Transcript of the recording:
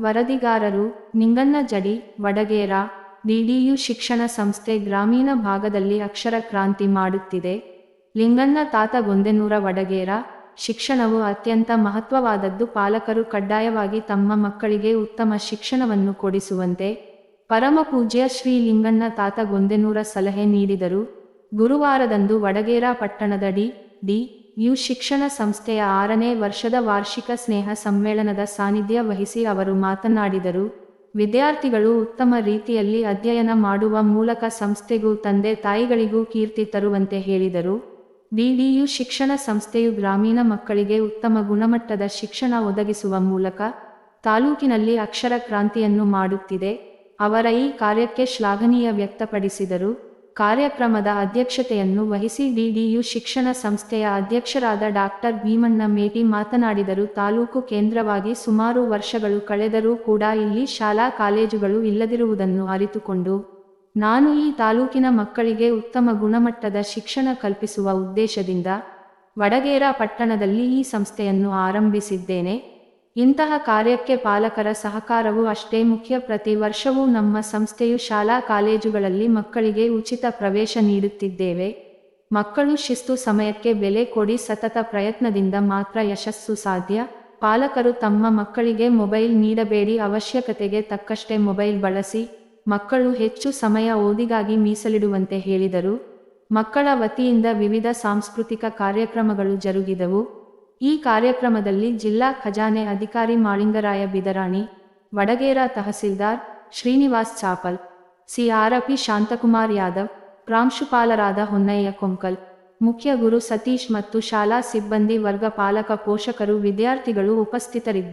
ವರದಿಗಾರರು Ninganna Jadi, Wadagera DDU ಶಿಕ್ಷಣ ಸಂಸ್ಥೆ ಗ್ರಾಮೀಣ ಭಾಗದಲ್ಲಿ ಅಕ್ಷರ ಕ್ರಾಂತಿ ಮಾಡುತ್ತಿದೆ. ಲಿಂಗಣ್ಣ ತಾತ ಗೊಂದೆನೂರ ವಡಗೇರ, ಶಿಕ್ಷಣವು ಅತ್ಯಂತ ಮಹತ್ವವಾದದ್ದು ಪಾಲಕರು ಕಡ್ಡಾಯವಾಗಿ ತಮ್ಮ ಮಕ್ಕಳಿಗೆ ಉತ್ತಮ ಶಿಕ್ಷಣವನ್ನು ಕೊಡಿಸುವಂತೆ. ಪರಮಪೂಜ್ಯ ಶ್ರೀ ಲಿಂಗಣ್ಣ ತಾತ ಗೊಂದೆನೂರ ಸಲಹೆ ನೀಡಿದರು. ಗುರುವಾರದಂದು ವಡಗೇರ ಪಟ್ಟಣದ ಡಿ ಡಿ ಯು ಶಿಕ್ಷಣ ಸಂಸ್ಥೆಯ ಆರನೇ ವರ್ಷದ ವಾರ್ಷಿಕ ಸ್ನೇಹ ಸಮ್ಮೇಳನದ ಸಾನ್ನಿಧ್ಯ ವಹಿಸಿ ಅವರು ಮಾತನಾಡಿದರು, ವಿದ್ಯಾರ್ಥಿಗಳು ಉತ್ತಮ ರೀತಿಯಲ್ಲಿ ಅಧ್ಯಯನ ಮಾಡುವ ಮೂಲಕ ಸಂಸ್ಥೆಗೂ ತಂದೆ ತಾಯಿಗಳಿಗೂ ಕೀರ್ತಿ ತರುವಂತೆ ಹೇಳಿದರು. ಡಿಡಿಯು ಶಿಕ್ಷಣ ಸಂಸ್ಥೆಯು ಗ್ರಾಮೀಣ ಮಕ್ಕಳಿಗೆ ಉತ್ತಮ ಗುಣಮಟ್ಟದ ಶಿಕ್ಷಣ ಒದಗಿಸುವ ಮೂಲಕ ತಾಲೂಕಿನಲ್ಲಿ ಅಕ್ಷರ ಕ್ರಾಂತಿಯನ್ನು ಮಾಡುತ್ತಿದೆ. ಅವರ ಈ ಕಾರ್ಯಕ್ಕೆ ಶ್ಲಾಘನೀಯ ವ್ಯಕ್ತಪಡಿಸಿದರು. ಕಾರ್ಯಕ್ರಮದ ಅಧ್ಯಕ್ಷತೆಯನ್ನು ವಹಿಸಿ ಡಿಡಿಯು ಶಿಕ್ಷಣ ಸಂಸ್ಥೆಯ ಅಧ್ಯಕ್ಷರಾದ ಡಾಕ್ಟರ್ ಭೀಮಣ್ಣ ಮೇಟಿ ಮಾತನಾಡಿದರು. ತಾಲೂಕು ಕೇಂದ್ರವಾಗಿ ಸುಮಾರು ವರ್ಷಗಳು ಕಳೆದರೂ ಕೂಡ ಇಲ್ಲಿ ಶಾಲಾ ಕಾಲೇಜುಗಳು ಇಲ್ಲದಿರುವುದನ್ನು ಅರಿತುಕೊಂಡು, ನಾನು ಈ ತಾಲೂಕಿನ ಮಕ್ಕಳಿಗೆ ಉತ್ತಮ ಗುಣಮಟ್ಟದ ಶಿಕ್ಷಣ ಕಲ್ಪಿಸುವ ಉದ್ದೇಶದಿಂದ ವಡಗೇರ ಪಟ್ಟಣದಲ್ಲಿ ಈ ಸಂಸ್ಥೆಯನ್ನು ಆರಂಭಿಸಿದ್ದೇನೆ. ಇಂತಹ ಕಾರ್ಯಕ್ಕೆ ಪಾಲಕರ ಸಹಕಾರವು ಅಷ್ಟೇ ಮುಖ್ಯ. ಪ್ರತಿ ವರ್ಷವೂ ನಮ್ಮ ಸಂಸ್ಥೆಯು ಶಾಲಾ ಕಾಲೇಜುಗಳಲ್ಲಿ ಮಕ್ಕಳಿಗೆ ಉಚಿತ ಪ್ರವೇಶ ನೀಡುತ್ತಿದ್ದೇವೆ. ಮಕ್ಕಳು ಶಿಸ್ತು ಸಮಯಕ್ಕೆ ಬೆಲೆ ಕೊಡಿ ಸತತ ಪ್ರಯತ್ನದಿಂದ ಮಾತ್ರ ಯಶಸ್ಸು ಸಾಧ್ಯ. ಪಾಲಕರು ತಮ್ಮ ಮಕ್ಕಳಿಗೆ ಮೊಬೈಲ್ ನೀಡಬೇಡಿ ಅವಶ್ಯಕತೆಗೆ ತಕ್ಕಷ್ಟೇ ಮೊಬೈಲ್ ಬಳಸಿ. ಮಕ್ಕಳು ಹೆಚ್ಚು ಸಮಯ ಓದಿಗಾಗಿ ಮೀಸಲಿಡುವಂತೆ ಹೇಳಿದರು. ಮಕ್ಕಳ ವತಿಯಿಂದ ವಿವಿಧ ಸಾಂಸ್ಕೃತಿಕ ಕಾರ್ಯಕ್ರಮಗಳು ಜರುಗಿದವು. ಈ ಕಾರ್ಯಕ್ರಮದಲ್ಲಿ ಜಿಲ್ಲಾ ಖಜಾನೆ ಅಧಿಕಾರಿ ಮಾಳಿಂಗರಾಯ ಬಿದರಾಣಿ, ವಡಗೇರ ತಹಸೀಲ್ದಾರ್ ಶ್ರೀನಿವಾಸ್ ಚಾಪಲ್, ಸಿಆರ್ಪಿ ಶಾಂತಕುಮಾರ್ ಯಾದವ್, ಪ್ರಾಂಶುಪಾಲರಾದ ಹೊನ್ನಯ್ಯ ಕೊಂಕಲ್, ಮುಖ್ಯ ಗುರು ಸತೀಶ್ ಮತ್ತು ಶಾಲಾ ಸಿಬ್ಬಂದಿ ವರ್ಗ ಪಾಲಕ ಪೋಷಕರು ವಿದ್ಯಾರ್ಥಿಗಳು ಉಪಸ್ಥಿತರಿದ್ದರು